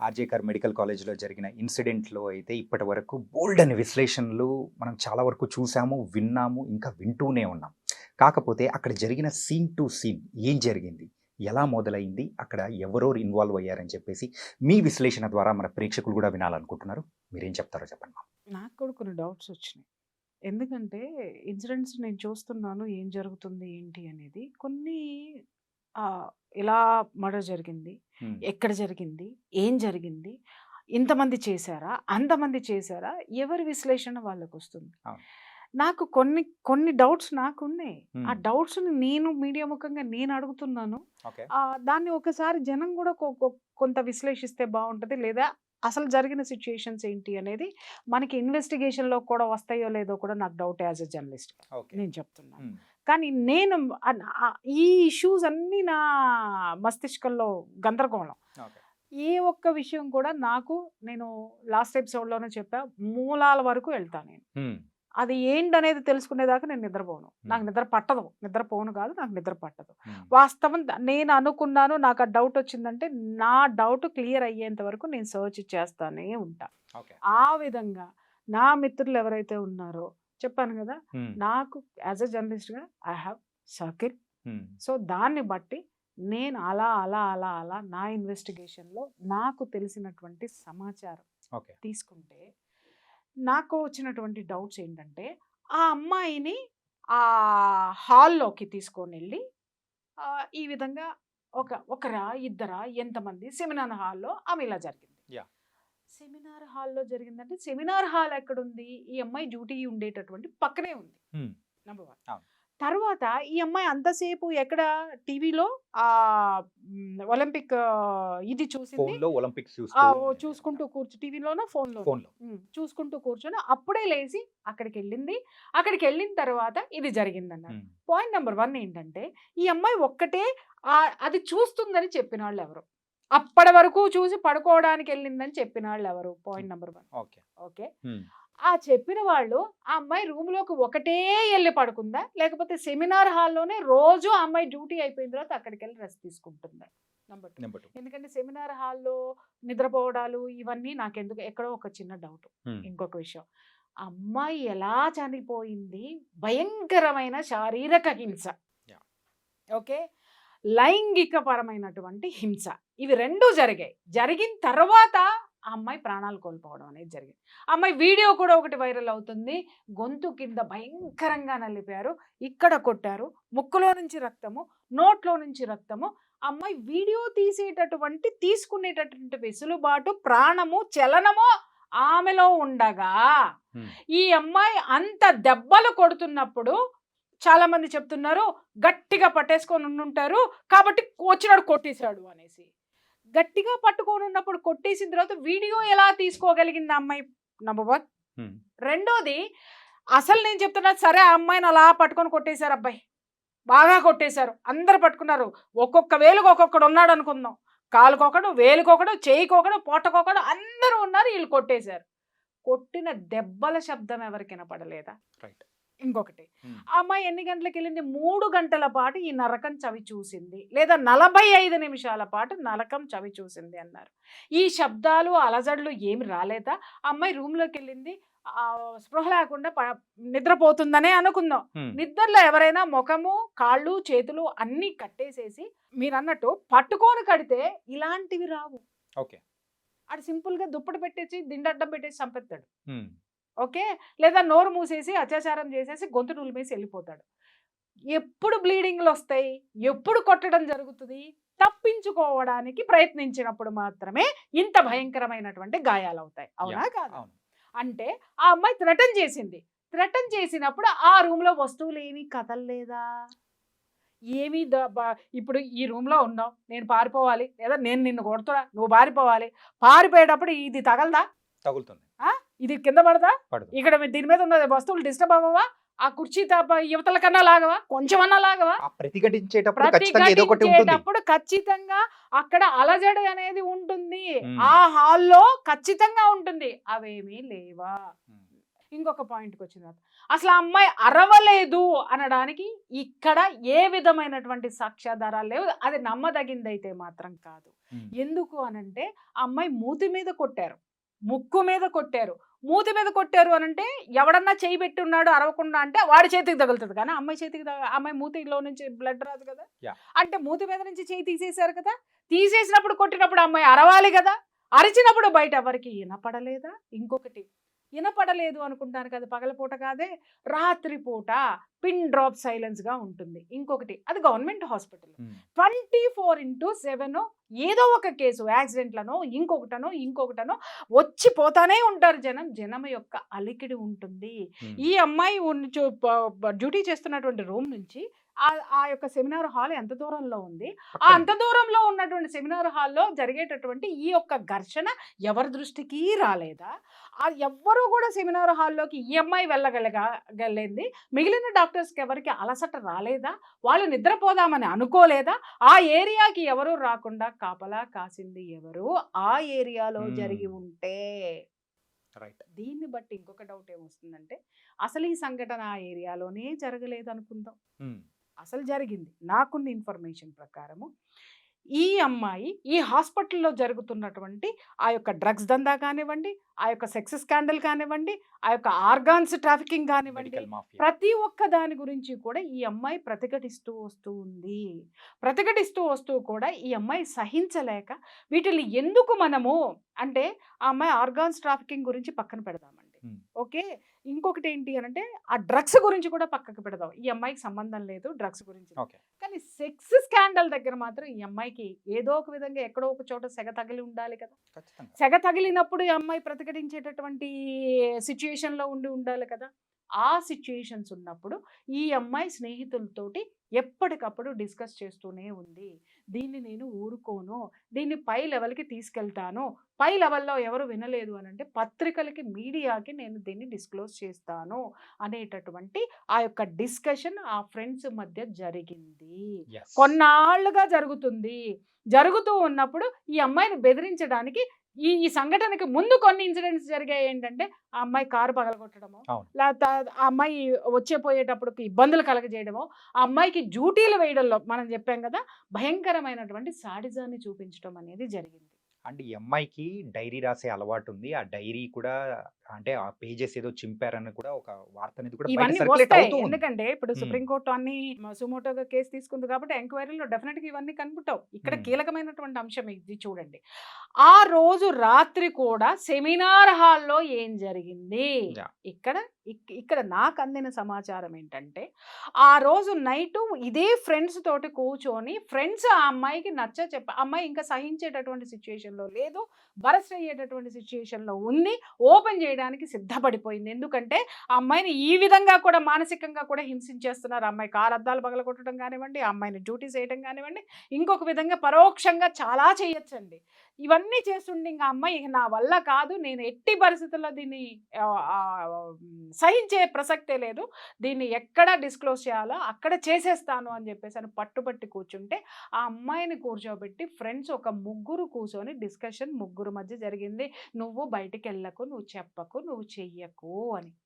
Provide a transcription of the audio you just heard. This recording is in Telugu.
ఆర్జేకర్ మెడికల్ కాలేజ్లో జరిగిన ఇన్సిడెంట్లో అయితే ఇప్పటి వరకు బోల్డ్ అని విశ్లేషణలు మనం చాలా వరకు చూసాము విన్నాము ఇంకా వింటూనే ఉన్నాం. కాకపోతే అక్కడ జరిగిన సీన్ టు సీన్ ఏం జరిగింది? ఎలా మొదలైంది? అక్కడ ఎవరెవరు ఇన్వాల్వ్ అయ్యారని చెప్పేసి మీ విశ్లేషణ ద్వారా మన ప్రేక్షకులు కూడా వినాలనుకుంటున్నారు. మీరేం చెప్తారో చెప్పండి నాకు కూడా కొన్ని డౌట్స్ వచ్చినాయి. ఎందుకంటే ఇన్సిడెంట్స్ నేను చూస్తున్నాను ఏం జరుగుతుంది ఏంటి అనేది కొన్ని ఎలా మర్డర్ జరిగింది. ఎక్కడ జరిగింది? ఏం జరిగింది? ఇంతమంది చేశారా? అంతమంది చేశారా? ఎవరి విశ్లేషణ వాళ్ళకు వస్తుంది. నాకు కొన్ని కొన్ని డౌట్స్ నాకు ఉన్నాయి. ఆ డౌట్స్ నేను మీడియా ముఖంగా నేను అడుగుతున్నాను. దాన్ని ఒకసారి జనం కూడా కొంత విశ్లేషిస్తే బాగుంటది లేదా అసలు జరిగిన సిచ్యుయేషన్స్ ఏంటి అనేది మనకి ఇన్వెస్టిగేషన్లో కూడా వస్తాయో లేదో కూడా నాకు డౌట్ యాజ్ ఎ జర్నలిస్ట్. నేను చెప్తున్నాను. కానీ నేను ఈ ఇష్యూస్ అన్నీ నా మస్తిష్కంలో గందరగోళం. ఏ ఒక్క విషయం కూడా నాకు నేను లాస్ట్ ఎపిసోడ్లోనే చెప్పా మూలాల వరకు వెళ్తాను నేను. అది ఏంటనేది తెలుసుకునేదాకా నేను నిద్రపోను. నాకు నిద్ర పట్టదు. నిద్రపోను కాదు నాకు నిద్ర పట్టదు. వాస్తవం నేను అనుకున్నాను నాకు ఆ డౌట్ వచ్చిందంటే నా డౌట్ క్లియర్ అయ్యేంత వరకు నేను సర్చ్ చేస్తానే ఉంటా. ఆ విధంగా నా మిత్రులు ఎవరైతే ఉన్నారో చెప్పాను కదా! నాకు యాజ్ అ జర్నలిస్ట్గా ఐ హ్యావ్ సర్కిల్. సో దాన్ని బట్టి నేను అలా అలా అలా అలా నా ఇన్వెస్టిగేషన్లో నాకు తెలిసినటువంటి సమాచారం ఓకే. తీసుకుంటే నాకు వచ్చినటువంటి డౌట్స్ ఏంటంటే ఆ అమ్మాయిని ఆ హాల్లోకి తీసుకొని వెళ్ళి ఈ విధంగా ఒక ఒకరా ఇద్దరా ఎంతమంది సెమినార్ హాల్లో ఆమె ఇలా జరిగింది. సెమినార్ హాల్లో జరిగిందంటే సెమినార్ హాల్ ఎక్కడుంది? ఈ అమ్మాయి డ్యూటీ ఉండేటటువంటి పక్కనే ఉంది. Number one. తర్వాత ఈ అమ్మాయి అంతసేపు ఎక్కడ? టీవీలో? ఆ ఒలింపిక్ ఇది చూసింది. ఒలింపిక్స్ చూసుకుంటూ కూర్చు టీవీలోనో? ఫోన్లో. చూసుకుంటూ కూర్చొని అప్పుడే లేచి అక్కడికి వెళ్ళింది అక్కడికి వెళ్ళిన తర్వాత ఇది జరిగిందన్నారు పాయింట్ నెంబర్ వన్ ఏంటంటే ఈ అమ్మాయి ఒక్కటే ఆ- అది చూస్తుందని చెప్పిన వాళ్ళు ఎవరు అప్పటి వరకు చూసి పడుకోవడానికి వెళ్ళిందని చెప్పిన వాళ్ళు ఎవరు point number one. Okay. Okay. ఆ చెప్పిన వాళ్ళు ఆ అమ్మాయి రూమ్లోకి ఒకటే వెళ్ళి పడుకుందా? లేకపోతే సెమినార్ హాల్లోనే రోజు ఆ అమ్మాయి డ్యూటీ అయిపోయిన తర్వాత అక్కడికి వెళ్ళి రెస్ట్ తీసుకుంటుందా? Number two. ఎందుకంటే సెమినార్ హాల్లో నిద్రపోవడాలు ఇవన్నీ నాకెందుకు ఎక్కడో ఒక చిన్న డౌట్ ఇంకొక విషయం. అమ్మాయి ఎలా చనిపోయింది? భయంకరమైన శారీరక హింస. ఓకే? లైంగిక పరమైనటువంటి హింస. ఇవి రెండూ జరిగాయి. జరిగిన తర్వాత ఆ అమ్మాయి ప్రాణాలు కోల్పోవడం అనేది జరిగింది. అమ్మాయి వీడియో కూడా ఒకటి వైరల్ అవుతుంది. గొంతు కింద భయంకరంగా నలిపారు. ఇక్కడ కొట్టారు. ముక్కులో నుంచి రక్తము నోట్లో నుంచి రక్తము. అమ్మాయి వీడియో తీసేటటువంటి తీసుకునేటటువంటి వెసులుబాటు ప్రాణము చలనము ఆమెలో ఉండగా ఈ అమ్మాయి అంత దెబ్బలు కొడుతున్నప్పుడు చాలా మంది చెప్తున్నారు గట్టిగా పట్టేసుకొని ఉండుంటారు. కాబట్టి వచ్చినాడు కొట్టేశాడు అనేసి. గట్టిగా పట్టుకొని ఉన్నప్పుడు కొట్టేసిన తర్వాత వీడియో ఎలా తీసుకోగలిగింది అమ్మాయి? నంబర్ వన్ రెండోది అసలు నేను చెప్తున్నా సరే ఆ అమ్మాయిని అలా పట్టుకొని కొట్టేశారు అబ్బాయి. బాగా కొట్టేశారు. అందరు పట్టుకున్నారు. ఒక్కొక్క వేలుకు ఒక్కొక్కడు ఉన్నాడు అనుకుందాం. కాలుకొకడు వేలుకొకడు చేయికొకడు పొట్టకొకడు అందరూ ఉన్నారు వీళ్ళు కొట్టేశారు. కొట్టిన దెబ్బల శబ్దం ఎవరికి వినపడలేదా? రైట్ ఇంకొకటి. ఆ అమ్మాయి ఎన్ని గంటలకు వెళ్ళింది మూడు గంటల పాటు ఈ నరకం చవి చూసింది. లేదా నలభై ఐదు నిమిషాల పాటు నరకం చవి చూసింది అన్నారు. ఈ శబ్దాలు అలజడులు ఏమి రాలేదా? అమ్మాయి రూమ్లోకి వెళ్ళింది ఆ, స్పృహ లేకుండా నిద్రపోతుందనే అనుకుందాం. నిద్రలో ఎవరైనా ముఖము కాళ్ళు చేతులు అన్నీ కట్టేసేసి మీరు అన్నట్టు పట్టుకొని కడితే ఇలాంటివి రావు. ఓకే. ఆడు సింపుల్గా దుప్పటి పెట్టేసి దిండడ్డం పెట్టేసి చంపేస్తాడు ఓకే? లేదా నోరు మూసేసి అత్యాచారం చేసేసి గొంతు నులిమేసి వెళ్ళిపోతాడు. ఎప్పుడు బ్లీడింగ్లు వస్తాయి ఎప్పుడు కొట్టడం జరుగుతుంది? తప్పించుకోవడానికి ప్రయత్నించినప్పుడు మాత్రమే ఇంత భయంకరమైనటువంటి గాయాలు అవుతాయి అవునా కాదు? అంటే ఆ అమ్మాయి థ్రెటన్ చేసింది. థ్రెటన్ చేసినప్పుడు ఆ రూమ్లో వస్తువులు ఏమీ కదలలేదా ఏమీ ఇప్పుడు ఈ రూమ్లో ఉన్నావు. నేను పారిపోవాలి. లేదా నేను నిన్ను కొడుతున్నా. నువ్వు పారిపోవాలి. పారిపోయేటప్పుడు ఇది తగలదా? తగులుతుంది. ఇది కింద పడదా? ఇక్కడ దీని మీద ఉన్న వస్తువులు డిస్టర్బ్ అవ్వవా? ఆ కుర్చీ తప్ప యువతల కన్నా లాగవా? కొంచెమన్నా లాగవా? ఆ ప్రతిఘటించేటప్పుడు ఖచ్చితంగా అక్కడ అలజడి అనేది ఉంటుంది. ఆ హాల్లో ఖచ్చితంగా ఉంటుంది. అవేమీ లేవా. ఇంకొక పాయింట్కి వచ్చిన తర్వాత అసలు ఆ అమ్మాయి అరవలేదు అనడానికి ఇక్కడ ఏ విధమైనటువంటి సాక్ష్యాధారాలు లేవు. అది నమ్మదగిందైతే మాత్రం కాదు. ఎందుకు అనంటే ఆ అమ్మాయి మూతి మీద కొట్టారు. ముక్కు మీద కొట్టారు. మూతి మీద కొట్టారు అనంటే ఎవడన్నా చేయి పెట్టి ఉన్నాడు అరవకుండా అంటే వాడి చేతికి తగులుతుంది కానీ అమ్మాయి చేతికి అమ్మాయి మూతిలో నుంచి బ్లడ్ రాదు కదా. అంటే మూతి మీద నుంచి చేయి తీసేశారు కదా? తీసేసినప్పుడు కొట్టినప్పుడు అమ్మాయి అరవాలి కదా? అరిచినప్పుడు బయట ఎవరికి వినపడలేదా? ఇంకొకటి వినపడలేదు అనుకుంటాను కదా పగలపూట కాదే? రాత్రిపూట పిన్ డ్రాప్ సైలెన్స్గా ఉంటుంది. ఇంకొకటి అది government hospital. Twenty four into seven ఏదో ఒక కేసు యాక్సిడెంట్లనో ఇంకొకటనో ఇంకొకటనో వచ్చి పోతానే ఉంటారు జనం. జనం యొక్క అలికిడి ఉంటుంది. ఈ అమ్మాయి డ్యూటీ చేస్తున్నటువంటి రూమ్ నుంచి ఆ ఆ యొక్క సెమినార్ హాల్ ఎంత దూరంలో ఉంది? ఆ. అంత దూరంలో ఉన్నటువంటి సెమినార్ హాల్లో జరిగేటటువంటి ఈ యొక్క ఘర్షణ ఎవరి దృష్టికి రాలేదా? ఆ ఎవ్వరూ కూడా సెమినార్ హాల్లోకి ఈ అమ్మాయి వెళ్ళగలగలింది మిగిలిన డాక్టర్స్కి ఎవరికి అలసట రాలేదా? వాళ్ళు నిద్రపోదామని అనుకోలేదా? ఆ ఏరియాకి ఎవరు రాకుండా కాపలా కాసింది ఎవరు? ఆ ఏరియాలో. జరిగి ఉంటే రైట్. దీన్ని బట్టి ఇంకొక డౌట్ ఏమొస్తుందంటే అసలు ఈ సంఘటన ఆ ఏరియాలోనే జరగలేదు అనుకుందాం. అసలు జరిగింది. నాకున్న ఇన్ఫర్మేషన్ ప్రకారము ఈ అమ్మాయి ఈ హాస్పిటల్లో జరుగుతున్నటువంటి ఆ యొక్క డ్రగ్స్ దందా కానివ్వండి ఆ యొక్క సెక్స్ స్కాండల్ కానివ్వండి ఆ యొక్క ఆర్గాన్స్ ట్రాఫికింగ్ కానివ్వండి ప్రతి ఒక్క దాని గురించి కూడా ఈ అమ్మాయి ప్రతిఘటిస్తూ వస్తూ ఉంది ప్రతిఘటిస్తూ వస్తూ కూడా ఈ అమ్మాయి సహించలేక వీటిని ఎందుకు మనము అంటే ఆ అమ్మాయి ఆర్గాన్స్ ట్రాఫికింగ్ గురించి పక్కన పెడదామండి. ఓకే? ఇంకొకటి ఏంటి అని అంటే ఆ డ్రగ్స్ గురించి కూడా పక్కకు పెడదాం. ఈ అమ్మాయికి సంబంధం లేదు డ్రగ్స్ గురించి. కానీ సెక్స్ స్కాండల్ దగ్గర మాత్రం ఈ అమ్మాయికి ఏదో ఒక విధంగా ఎక్కడో ఒక చోట సెగ తగిలి ఉండాలి కదా. సెగ తగిలినప్పుడు ఈ అమ్మాయి ప్రతిఘటించేటటువంటి సిచ్యుయేషన్లో ఉండి ఉండాలి కదా. ఆ సిచ్యుయేషన్స్ ఉన్నప్పుడు ఈ అమ్మాయి స్నేహితులతోటి ఎప్పటికప్పుడు డిస్కస్ చేస్తూనే ఉంది. దీన్ని నేను ఊరుకోను దీన్ని పై లెవెల్కి తీసుకెళ్తాను. పై లెవెల్లో ఎవరు వినలేదు అని అంటే పత్రికలకి మీడియాకి నేను దీన్ని డిస్క్లోజ్ చేస్తాను అనేటటువంటి ఆ యొక్క డిస్కషన్ ఆ ఫ్రెండ్స్ మధ్య జరిగింది. కొన్నాళ్ళుగా జరుగుతుంది. జరుగుతూ ఉన్నప్పుడు ఈ అమ్మాయిని బెదిరించడానికి ఈ ఈ సంఘటనకి ముందు కొన్ని ఇన్సిడెంట్స్ జరిగాయి ఏంటంటే ఆ అమ్మాయి కారు పగలగొట్టడము. లేకపోతే ఆ అమ్మాయి వచ్చే పోయేటప్పుడు ఇబ్బందులు కలగజేయడము ఆ అమ్మాయికి డ్యూటీలు వేయడంలో మనం చెప్పాం కదా భయంకరమైనటువంటి సాడిజాన్ని చూపించడం అనేది జరిగింది అండ్ ఈ అమ్మాయికి డైరీ రాసే అలవాటు ఉంది ఆ డైరీ కూడా అంటే ఆ పేజెస్ ఏదో చింపారని కూడా ఒక వార్త అనేది కూడా బయట ఇవన్నీ circulate వస్తాయి అవుతూ ఉంది. ఎందుకంటే ఇప్పుడు మ్మ్. సుప్రీంకోర్టు అన్ని సుమోటోగా కేసు తీసుకుంది కాబట్టి ఎంక్వైరీలో డెఫినెట్గా ఇవన్నీ కనుపుతావు ఇక్కడ మ్మ్. కీలకమైనటువంటి అంశం ఇది చూడండి ఆ రోజు రాత్రి కూడా సెమినార్ హాల్లో ఏం జరిగింది Yeah. ఇక్కడ ఇక్- ఇక్కడ నాకు అందిన సమాచారం ఏంటంటే ఆ రోజు నైట్ ఇదే ఫ్రెండ్స్ తోటి కూర్చొని ఫ్రెండ్స్ ఆ అమ్మాయికి నచ్చ చెప్ప అమ్మాయి ఇంకా సహించేటటువంటి సిచ్యువేషన్లో లేదు బరస్ట్ అయ్యేటటువంటి situation ఉంది ఓపెన్ చేయడానికి సిద్ధపడిపోయింది. ఎందుకంటే ఆ అమ్మాయిని ఈ విధంగా కూడా మానసికంగా కూడా హింసించేస్తున్నారు. అమ్మాయి కారు అద్దాలు పగలగొట్టడం కానివ్వండి ఆ అమ్మాయిని డ్యూటీ చేయడం కానివ్వండి ఇంకొక విధంగా పరోక్షంగా చాలా చేయొచ్చండి. ఇవన్నీ చేస్తుండే ఇంకా అమ్మాయి నా వల్ల కాదు నేను ఎట్టి పరిస్థితుల్లో దీన్ని సహించే ప్రసక్తే లేదు. దీన్ని ఎక్కడ డిస్క్లోజ్ చేయాలో అక్కడ చేసేస్తాను అని చెప్పేసి అని పట్టుబట్టి కూర్చుంటే ఆ అమ్మాయిని కూర్చోబెట్టి ఫ్రెండ్స్ ఒక ముగ్గురు కూర్చొని డిస్కషన్ ముగ్గురు మధ్య జరిగింది. నువ్వు బయటికి వెళ్ళకు నువ్వు చెప్పకు నువ్వు చెయ్యకు అని.